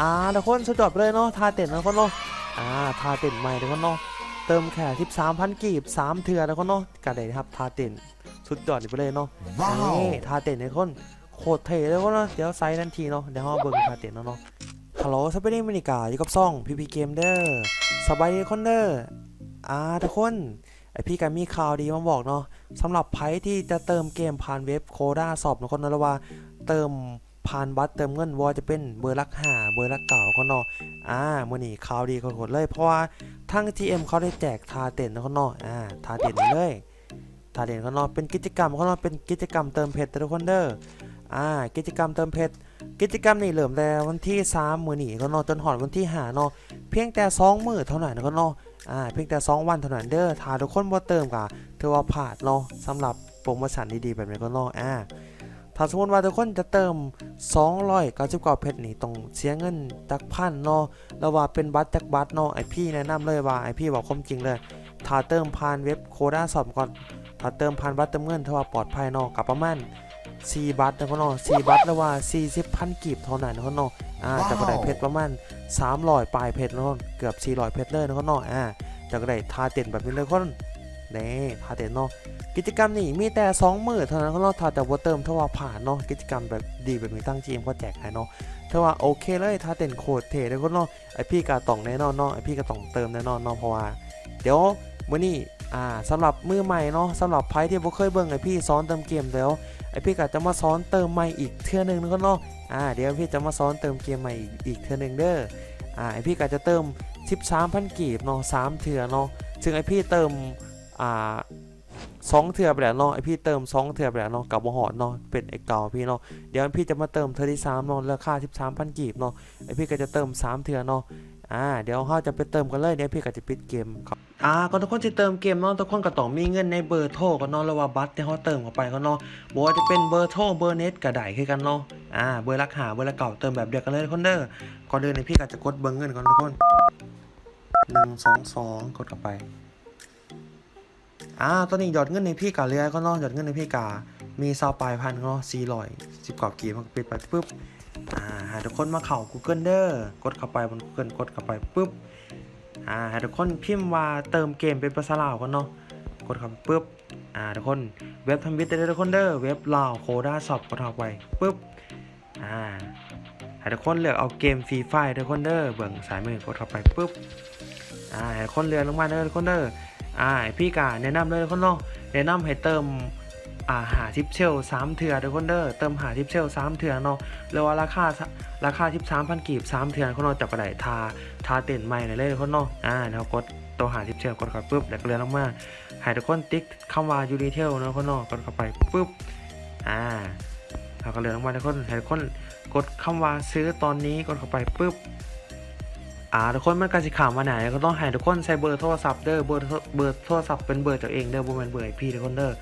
อ่าทุกคนสุดยอดไปเลยเนาะทาเต็นทุกคนเนาะอ่าทาเต็นใหม่ทุกคนเนาะเติมแค่13,000กีบ3เถื่อทุกคนเนาะกันเลยนะครับทาเต็นสุดยอดไปเลยเนาะนี่ทาเต็นทุกคนโคตรเท่เลยทุกคนเนาะเดี๋ยวไซส์ทันทีเนาะเดี๋ยวเราเบิ่งทาเต็นเนาะเนาะฮัลโหลสวัสดีมินิกาอยู่กับซ่องพีพีเกมเด้อสบายดีทุกคนเด้ออ่าทุกคนไอพี่กันมีข่าวดีมาบอกเนาะสำหรับไพ่ที่จะเติมเกมผ่านเว็บโคด้าสอบทุกคนนะแล้วว่าเติม ผ่านบัตรเติมเงินว่าจะเป็นเบอร์ลักหาเบอร์ลักเก่าก็นาะอ่ามื่อนี้ข่าวดีโคตรๆเลยเพราะว่าทั้ง GM เขาได้แจกทาเต็นนะคนเนาะอ่าทาเต็นเลยทาเต็นเขานาะเป็นกิจกรรมเขานาะเป็นกิจกรรมเติมเพชรทุกคนเด้ออ่ากิจกรรมเติมเพชรกิจกรรมนี่เริ่มแต่วันที่3มื้อนี้ก็นาะจนหอดวันที่5เนาะเพียงแต่2มื้อเท่านั้นก็นาะอ่าเพียงแต่ 2 วันเท่านั้นเด้อถ้าทุกคนบ่เติมก็ถือว่าพลาดเนาะสำหรับโปรโมชั่นดีๆแบบนี้ก็นาะอ่า ถ้าสมมติว่าทุกคนจะเติม 299เพชรนี่ต้องเสียเงินจักพันเนาะแล้วว่าเป็นบัตรจักบัตรเนาะไอพี่แนะนำเลยว่าไอพี่บอกความจริงเลยถ้าเติมผ่านเว็บโคด้าสอบก่อนถ้าเติมผ่านบัตรเติมเงินถ้าว่าปลอดภัยเนาะกับประมาณ4บัตรนะพ่อเนาะ4บัตรแล้วว่า 40พันกีบเท่านั้นนะพ่อเนาะอ่าจะก็ได้เพชรประมาณ300ปลายเพชรเนาะเกือบ400เพชรเลยนะพ่อเนาะอ่าจะก็ได้ทาเต็นแบบนี้เลยคน นี่ทาเต็นเนาะกิจกรรมนี้มีแต่2มือเท่านั้นก็เราถ้าแต่ว่าเติมถ้าว่าผ่านเนาะกิจกรรมแบบดีแบบนี้ตั้งจีมก็แจกให้เนาะถ้าว่าโอเคเลยถ้าเต้นโคตรเท่เลยก็เนาะไอพี่กาต้องแน่นอนเนาะไอพี่ก็ต้องเติมแน่นอนเนาะเพราะว่าเดี๋ยวมื้อนี้อ่าสำหรับมือใหม่เนาะสำหรับไพ่ที่บ่เคยเบิ่งไอพี่สอนเติมเกมแล้วไอพี่ก็จะมาสอนเติมใหม่อีกเทื่อนึงนะก็เนาะอ่าเดี๋ยวพี่จะมาสอนเติมเกมใหม่อีกเทื่อนึงเด้ออ่าไอพี่ก็จะเติม 13,000กีบเนาะ3เทื่อเนาะซึ่งไอพี่เติม อ่าสองเถื่อไปแล้วเนาะไอพี่เติมสองเถื่อไปแล้วเนาะกับบหอดเนาะเป็นไอเก่าพี่เนาะเดี๋ยวพี่จะมาเติมเทอที่สามเนาะราคาสิบสามพันกีบเนาะไอพี่ก็จะเติมสามเถื่อเนาะอ่าเดี๋ยวเราจะไปเติมกันเลยเดี๋ยพี่ก็จะปิดเกมครับอ่าก็ทุกคนที่เติมเกมเนาะทุกคนก็ต้องมีเงินในเบอร์โทรก็เนาะแล้วว่าบัตรที่เขาเติมเข้าไปก็เนาะบอกว่าจะเป็นเบอร์โทรเบอร์เน็ตก็ได้คือกันเนาะอ่าเบอร์รักหาเบอร์ละเก่าเติมแบบเดียวกันเลยทุกคนเด้อก่อนเดินในพี่ก็จะกดเบอร์เงินก่อนทุกคนหนึ่งสองสองกดเข้าไป อ่าตอนนี้หยอดเงินในพี่กาเรือก็เนาะยอดเงินในพี่กา มีซาวปลายพันเนาะสี่ร้อยสิบกว่ากีมันปิดไปปุ๊บอ่าหาทุกคนมาเข่า Google เด้อกดเข้าไปบน Google กดเข้าไปปุ๊บอ่าหาทุกคนพิมพ์ว่าเติมเกมเป็นภาษาลาวกันเนาะกดเข้าไปปุ๊บอ่าทุกคนเว็บทำบิตได้ทุกคนเด้อเว็บลาวโคด้าสอบกดเข้าไปปุ๊บอ่าห้ทุกคนเลือกเอาเกมฟรีไฟทุกคนเด้อเบิ่งสายมือกดเข้าไปปุ๊บอ่าห้ทุกคนเลือกลงมาเด้อทุกคนเด้อ อ่าพี่กาแนะนำเลยทุกคนเนาะแนะนำให้เติมอ่าหาทิปเชลสามเถื่อทุกคนเด้อเติมหาทิปเชลสามเถื่อเนาะแล้วว่าราคาราคาทิปสามพันกีบสามเถื่อคนเนาะจับกระไดทาทาเต็นใหม่เลยทุกคนเนาะอ่าแล้วกดตัวหาทิปเชลกดเข้าไปปุ๊บแล้วก็เลื่อนลงมาให้ทุกคนติ๊กคำว่ายูนิเทลเนาะคนเนาะกดเข้าไปปุ๊บอ่าแล้วก็เลื่อนลงมาทุกคนให้ทุกคนกดคำว่าซื้อตอนนี้กดเข้าไปปุ๊บ อ่าทุกคนมันการสิขามมาไหนก็ต้องให้ทุกคนใส่เบอร์โทรศัพท์เด้อเบอร์เบอร์โทรศัพท์เป็นเบอร์ตัวเองเด้อบ่แม่นเบอร์ไอพี่ทุกคนเด้อ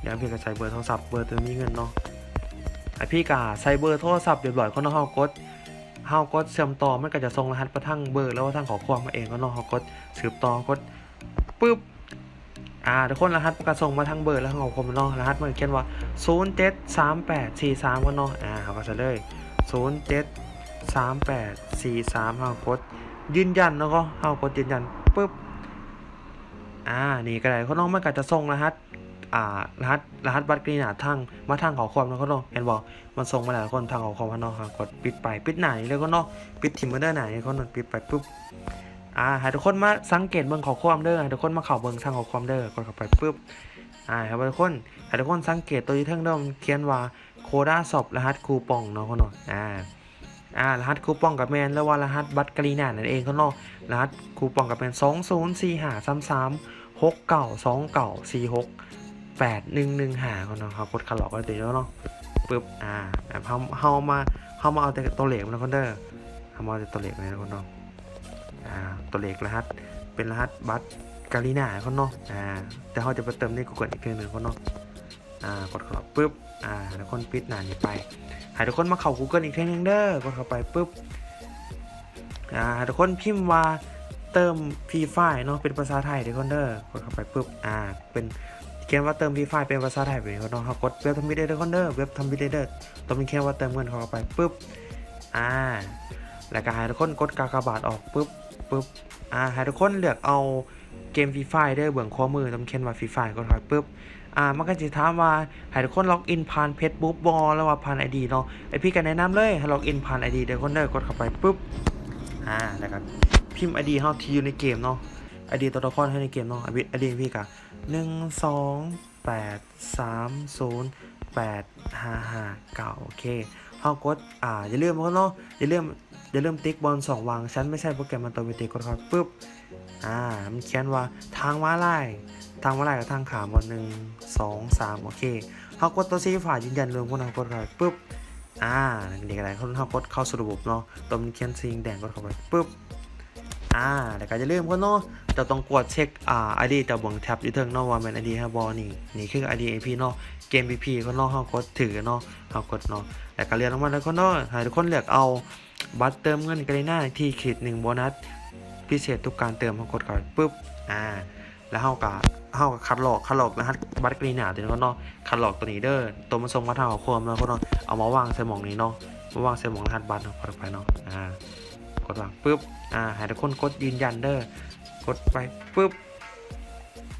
เดี๋ยวพี่ก็ใส่เบอร์โทรศัพท์เบอร์ตัวมีเงินเนาะไอพี่ก็ใส่เบอร์โทรศัพท์เรียบร้อยก็เนาะเฮากดเฮากดเชื่อมต่อมันก็จะส่งรหัสมาทางเบอร์แล้วว่าทางขอความมาเองก็เนาะเฮากดสืบต่อกดปึ๊บอ่าทุกคนรหัสมันก็ส่งมาทางเบอร์แล้วของผมเนาะรหัสมันเขียนว่า 073843ก็เนาะอ่าเฮาก็ใส่เลย 073843เฮากด ยืนยันแล้วก็เอากดยืนยันปุ๊บอ่านี่ก็ได้เขาน้องมันก็จะส่งรหัสอ่ารหัสรหัสบัตรกรีนาทางมาทางขอความแล้วก็น้องเห็นบอกมันส่งมาแล้วคนทางขอความเขาน้องกดปิดไปปิดไหนานี่เลยก็น้องปิดถิ่มมาเด้อหนเขาน้องปิดไปปุ๊บอ่าให้ทุกคนมาสังเกตเบิ่งขอความเด้อให้ทุกคนมาเข่าเบิ่งทางขอความเด้อกดเข้าไปปุ๊บอ่าให้ทุกคนให้ทุกคนสังเกตตัวที่เทิงเดิมเขียนว่าโคด้าสอบรหัสคูปองเนาะเขาน้องอ่า อ่ารหัสคูปองกับแมนแล้วว่ารหัสบัตรกรีนานั่นเองเขาเนาะรหัสคูปองกับแมนสองศูนย์สี่ห้าสามสามหกเก้าสองเก้าสี่หกแปดหนึ่งหนึ่งห้าเขาเนาะเขากดขันหลอกกันตีแล้วเนาะปึ๊บอ่าแบบเขาเขามาเขามาเอาแต่ตัวเลขมันนะคนเด้อเขามาเอาแต่ตัวเลขเลยนะคนเนาะอ่าตัวเลขรหัสเป็นรหัสบัตรกรีนาเขาเนาะอ่าแต่เขาจะไปเติมในกูเกิลอีกเครื่องหนึ่งเขาเนาะ อ่ากดเขันหลอกปึ๊บอ่าแล้วคนปิดหน้านี้ไปให้ทุกคนมาเข้า Google อีกทีนึงเด้อกดเข้าไปปุ๊บอ่าทุกคนพิมพ์ว่าเติมฟรีไฟล์เนาะเป็นภาษาไทยทุกคนเด้อกดเข้าไปปุ๊บอ่าเป็นเขียนว่าเติมฟรีไฟล์เป็นภาษาไทยไปเนาะเขากดเว็บทำบิดได้ทุกคนเด้อเว็บทำบิดได้เด้อต้องมีแค่ว่าเติมเงินเข้าไปปุ๊บอ่าแล้วก็ให้ทุกคนกดกากบาทออกปุ๊บปุ๊บอ่าให้ทุกคนเลือกเอาเกมฟรีไฟเด้อเบื้องข้อมือต้องเขียนว่าฟรีไฟกดเข้าไปปุ๊บ อ่ามันก็จะถามว่าให้ทุกคนล็อกอินผ่านเพจบุ๊บบอแล้วว่าผ่านไอดีเนาะไอพี่ก็แนะนำเลยให้ล็อกอินผ่านไอดีเด้อคนเด้อกดเข้าไปปุ๊บอ่าแล้วก็พิมพ์ไอดีเฮาที่อยู่ในเกมเนาะไอดีตัวละครให้ในเกมเนาะไอดีพี่ก็หนึ่งสองแปดสามศูนย์แปดห้าห้าเก้าโอเคเฮากดอ่าอย่าลืมเนาะอย่าลืมอย่าลืมติ๊กบอลสองวางฉันไม่ใช่โปรแกรมมันตัวเมติกดเข้าไปปุ๊บ อ่ามันเขียนว่าทางม้าลายทางม้าลายกับทางขามบอลหนึ่งสองสามโอเคเขากดตัวซีฝ่ายืนยันรวมพวกนั้นกดเข้าไปปุ๊บอ่าเด็กอะไรเขาเขากดเข้าสู่ระบบเนาะตัวมันเขียนซีแดงกดเข้าไปปุ๊บอ่าแต่ก็จะลืมก็เนาะจะต้องกดเช็คอ่าไอดีแต่บวงแท็บอยู่เทิงเนาะว่ามันไอดีฮะบอนี่นี่คือไอดีไอพีเนาะเกมพีพีก็เนาะเขากดถือเนาะเขากดเนาะแต่ก็เรียนออกมาแล้วก็เนาะให้ทุกคนเลือกเอาบัตรเติมเงินกันเลยหน้าที่ขีดหนึ่งโบนัส พิเศษทุกการเติมเขากดก่อนปุ๊บอ่าแล้วเฮากะเฮากะคัดหลอกคัดหลอกรหัสบัตรกรีหนาตัวนี้ก็เนาะคัดหลอกตัวนี้เด้อตัวมันส่งมาทางของความเนาะก็เนาะเอามาวางใส่หมองนี้เนาะมาวางใส่หมองรหัสบัตรเนาะกดไปเนาะอ่ากดวางปุ๊บอ่าให้ทุกคนกดยืนยันเด้อกดไปปุ๊บ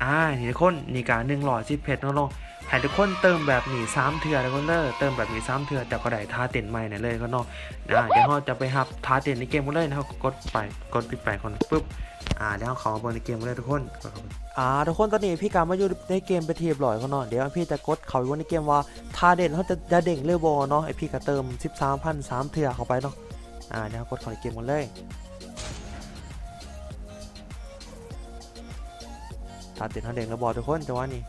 อ่านี่ทุกคนนี่การหนึ่งร้อยสิบเพชรเนาะเนาะ ให้ทุกคนเติมแบบนี้สามเถื่อทุกคนเด้อเติมแบบนี้สามเถื่อแต่ก็ได้ท่าเต้นใหม่เนี่ยเลยก็เนาะอ่าเดี๋ยวเราจะไปหับท่าเต้นในเกมกันเลยนะครับกดไปกดปิดไปคนปุ๊บอ่าเดี๋ยวเราขอมาเบนในเกมกันเลยทุกคนกดเข้าไปอ่าทุกคนตอนนี้พี่กามาอยู่ในเกมไปทีเรียบร้อยเขาเนาะเดี๋ยวพี่จะกดเขาอยู่ในเกมว่าทาเด่นเขาจะจะเด่งเรือบอเนาะไอพี่ก็เติม 13พันสามเถื่อเข้าไปเนาะอ่าเดี๋ยวกดเข้าในเกมกันเลยทาเด่นเขาเด่งเรือบอทุกคนจังหวะนี้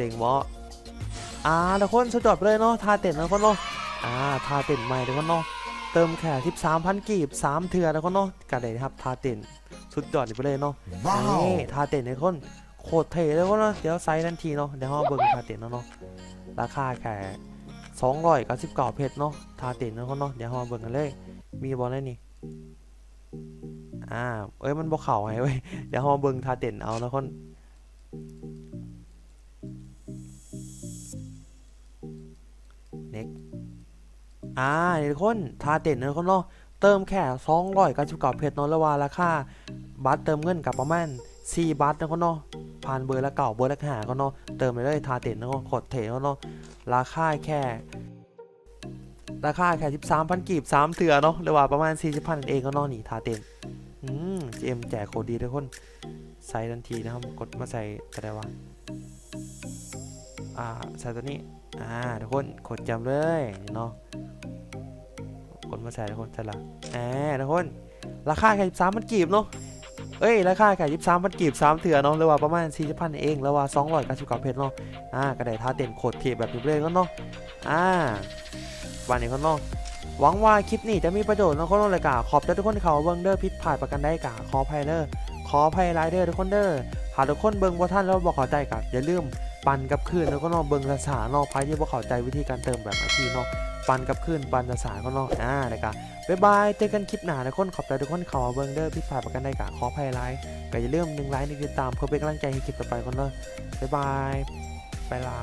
เด่งบออ่าทุกคนสุดยอดไปเลยเนาะทาเด่นทุกคนเนาะอ่าทาเด่นใหม่ทุกคนเนาะเติมแค่13,000กีบ3เถื่อทุกคนเนาะกันเลยนะครับทาเด่นสุดยอดไปเลยเนาะนี่ทาเต็นในคนโคตรเท่เลยก็เนาะเดี๋ยวไซส์ทันทีเนาะเดี๋ยวเราเบิ่งทาเต็นเนาะราคาแค่สองร้อยกับสิบเก้าเพชรเนาะทาเต็นเนาะเนาะเดี๋ยวเราเบิ่งกันเลย มีบอลได้นี่อ่าเอ้ยมันบ่เข่าไงเว้ยเดี๋ยวเราเบิ่งทาเต็นเอานะคน เน็กอ่านี่ทุกคนทาเต็นเนาะคนเนาะเติมแค่สองร้อยกับสิบเก้าเพชรเนาะแล้วว่าราคาบัตรเติมเงินกับประมาณ4บัตรนะก็เนาะผ่านเบอร์ละเก่าเบอร์ละหาก็เนาะเติมไปเลยทาเต็นนะก็กดเทก็เนาะราคาแค่ราคาแค่13,000กีบ3เถื่อเนาะหรือว่าประมาณ 40,000นั่นเองก็เนาะนี่ทาเต็นอืมเจมแจกโคตรดีทุกคนใส่ทันทีนะครับกดมาใส่อะไรวะ อ่าใส่ตัวนี้ อ่าทุกคนกดจำเลยเนาะกดมาใส่ทุกคนใส่ละแหมทุกคน ราคาแค่13,000กีบเนาะเอ้ยราคาแค่ยี่สามพันกีบสามเถื่อเนาะหรือว่าประมาณสี่สิบพันเองแล้วว่าสองร้อยเก้าสิบเก้าเพชรเนาะอ่ากระไดท่าเต้นโคตรเทแบบนี้เลยก็เนาะอ่าวันนี้ก็เนาะหวังว่าคลิปนี้จะมีประโยชน์เนาะคนเลยกะขอบใจทุกคนเขาเบิ้งเด้อผิดพลาดประกันได้กะขออภัยเด้อขออภัยรเด้อทุกคนเด้อหากทุกคนเบิ้งบ่ท่านแล้วบอกข้าใจกะอย่าลืม ปั่นกับขึ้นแล้วก็นอกเบิงภาษาเนาะไพ่ที่บ่เขาใจวิธีการเติมแบบอาชีเนาะปั่นกับขึ้นปั่นภาษาก็นอกอ่าเลยกะบ๊ายบายเจอกันคลิปหน้าทุกคนขอบใจทุกคนเขาเบิงเด้อผิดพลานประกันได้กะขอภัยรายก็อย่าลืมหนึ่งไลค์หนึ่งติดตามเพื่อเป็นกำลังใจให้คลิปต่อไปคนเนาะบ๊ายบายไปลา